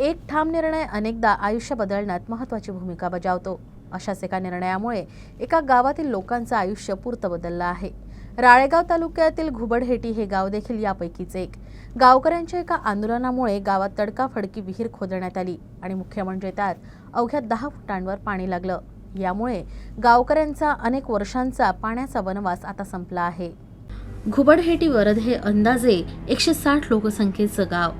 एक ठाम निर्णय अनेकदा आयुष्य बदलण्यात महत्त्वाची भूमिका बजावतो. अशाच एका निर्णयामुळे एका गावातील लोकांचं आयुष्य पुरतं बदललं आहे. राळेगाव तालुक्यातील घुबडहेटी हे गाव देखील यापैकीच एक. गावकऱ्यांच्या एका आंदोलनामुळे गावात तडकाफडकी विहीर खोदण्यात आली आणि मुख्य म्हणजे त्यात अवघ्या दहा फुटांवर पाणी लागलं. यामुळे गावकऱ्यांचा अनेक वर्षांचा पाण्याचा वनवास आता संपला आहे. घुबडहेटी वरद हे अंदाजे एकशे साठ लोकसंख्येचं गाव.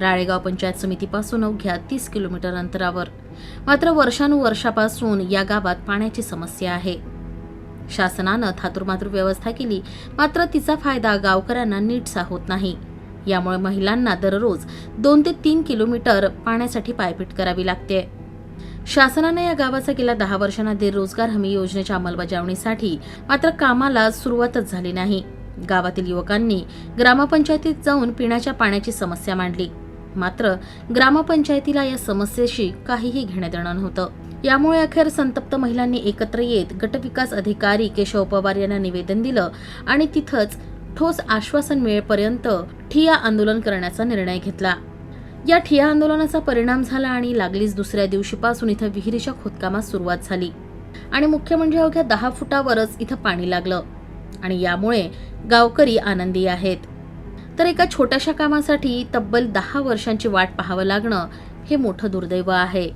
राळेगाव पंचायत समितीपासून अवघ्या तीस किलोमीटर अंतरावर. मात्र वर्षानुवर्षापासून या गावात पाण्याची समस्या आहे. शासनानं थातुरमातुर व्यवस्था केली मात्र तिचा फायदा गावकऱ्यांना नीटसा होत नाही. यामुळे महिलांना दररोज दोन ते तीन किलोमीटर पाण्यासाठी पायपीट करावी लागते. शासनाने या गावाचा गेल्या दहा वर्षांमध्ये रोजगार हमी योजनेच्या अंमलबजावणीसाठी मात्र कामाला सुरुवातच झाली नाही. गावातील युवकांनी ग्रामपंचायतीत जाऊन पिण्याच्या पाण्याची समस्या मांडली. मात्र ग्रामपंचायतीला या समस्येशी काहीही घेण्यात येणार नव्हतं. यामुळे अखेर संतप्त महिलांनी एकत्र येत गटविकास अधिकारी केशव पवार यांना निवेदन दिलं आणि तिथंच ठोस आश्वासन मिळेपर्यंत ठिया आंदोलन करण्याचा निर्णय घेतला. या ठिया आंदोलनाचा परिणाम झाला आणि लागलीच दुसऱ्या दिवशीपासून इथं विहिरीच्या खोदकामास सुरुवात झाली. आणि मुख्य म्हणजे अवघ्या दहा फुटावरच इथं पाणी लागलं. आणि यामुळे गावकरी आनंदी आहेत. तर एका छोट्याशा कामासाठी तब्बल दहा वर्षांची वाट पाहावं लागणं हे मोठं दुर्दैव आहे.